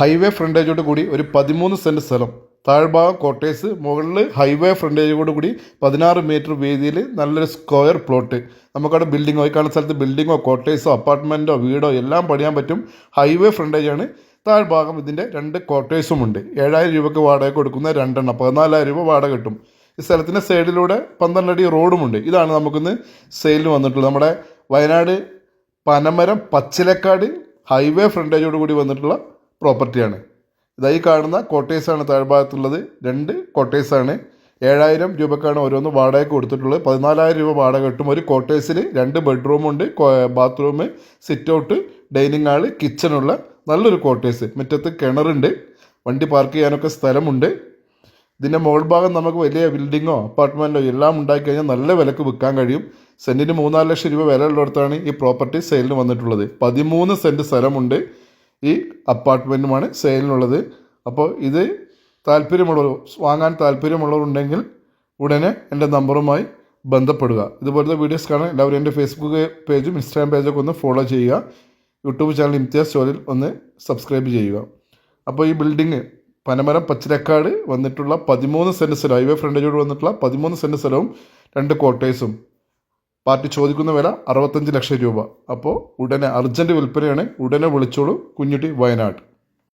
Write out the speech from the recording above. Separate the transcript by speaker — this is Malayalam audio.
Speaker 1: ഹൈവേ ഫ്രണ്ടേജോട് കൂടി ഒരു പതിമൂന്ന് സെന്റ് സ്ഥലം. താഴ്ഭാഗം കോട്ടേഴ്സ് മുകളിൽ ഹൈവേ ഫ്രണ്ടേജോട് കൂടി പതിനാറ് മീറ്റർ വീതിയിൽ നല്ലൊരു സ്ക്വയർ പ്ലോട്ട് നമുക്കവിടെ ബിൽഡിങ്ങോ ഈ കാണുന്ന സ്ഥലത്ത് ബിൽഡിങ്ങോ കോട്ടേഴ്സോ അപ്പാർട്ട്മെന്റോ വീടോ എല്ലാം പണിയാൻ പറ്റും. ഹൈവേ ഫ്രണ്ടേജാണ്. താഴ്ഭാഗം ഇതിന്റെ രണ്ട് കോട്ടേഴ്സും ഉണ്ട്. ഏഴായിരം രൂപയ്ക്ക് വാടക കൊടുക്കുന്ന രണ്ടെണ്ണം. പതിനാലായിരം രൂപ വാടക കിട്ടും. ഈ സ്ഥലത്തിന്റെ സൈഡിലൂടെ പന്ത്രണ്ടടി റോഡുമുണ്ട് ഇതാണ് നമുക്കിന്ന് സെയിലിന് വന്നിട്ടുള്ളത്. നമ്മുടെ വയനാട് പനമരം പച്ചിലക്കാട് ഹൈവേ ഫ്രണ്ടേജോട് കൂടി വന്നിട്ടുള്ള പ്രോപ്പർട്ടിയാണ്. ഇതായി കാണുന്ന കോട്ടേഴ്സാണ് താഴ്ഭാഗത്തുള്ളത്. രണ്ട് കോട്ടേഴ്സാണ് ഏഴായിരം രൂപക്കാണ് ഓരോന്ന് വാടക കൊടുത്തിട്ടുള്ളത്. പതിനാലായിരം രൂപ വാടക കിട്ടും. ഒരു കോട്ടേഴ്സിൽ രണ്ട് ബെഡ്റൂമുണ്ട് bathroom sit out dining hall കിച്ചണുള്ള നല്ലൊരു കോട്ടേഴ്സ് മുറ്റത്ത് കിണറുണ്ട് വണ്ടി പാർക്ക് ചെയ്യാനൊക്കെ സ്ഥലമുണ്ട്. ഇതിന്റെ മുകൾ ഭാഗം നമുക്ക് വലിയ ബിൽഡിങ്ങോ അപ്പാർട്ട്മെന്റോ എല്ലാം ഉണ്ടാക്കി കഴിഞ്ഞാൽ നല്ല വിലക്ക് വിൽക്കാൻ കഴിയും. സെന്റിന് മൂന്നാൽ ലക്ഷം രൂപ വില ഉള്ളിടത്താണ് ഈ പ്രോപ്പർട്ടി സെയിലിന് വന്നിട്ടുള്ളത്. പതിമൂന്ന് സെന്റ് സ്ഥലമുണ്ട്. ഈ അപ്പാർട്ട്മെന്റുമാണ് സെയിലിനുള്ളത്. അപ്പോൾ ഇത് താല്പര്യമുള്ളവർ വാങ്ങാൻ താല്പര്യമുള്ളവരുണ്ടെങ്കിൽ ഉടനെ എന്റെ നമ്പറുമായി ബന്ധപ്പെടുക. ഇതുപോലത്തെ വീഡിയോസ് കാണാൻ എല്ലാവരും എന്റെ ഫേസ്ബുക്ക് പേജും ഇൻസ്റ്റാഗ്രാം പേജൊക്കെ ഒന്ന് ഫോളോ ചെയ്യുക. യൂട്യൂബ് ചാനൽ ഇംതിയാസ് ചോലിൽ ഒന്ന് സബ്സ്ക്രൈബ് ചെയ്യുക. അപ്പോൾ ഈ ബിൽഡിങ് പനമരം പച്ചിലക്കാട് വന്നിട്ടുള്ള പതിമൂന്ന് സെന്റ് സ്ഥലം ഹൈവേ ഫ്രണ്ടേജോട് വന്നിട്ടുള്ള പതിമൂന്ന് സെന്റ് സ്ഥലവും രണ്ട് കോട്ടേഴ്സും പാർട്ടി ചോദിക്കുന്ന വില അറുപത്തഞ്ച് ലക്ഷം രൂപ. അപ്പോൾ ഉടനെ അർജന്റ് വിൽപ്പനയാണ് ഉടനെ വിളിച്ചോളൂ കുഞ്ഞുട്ടി വയനാട്.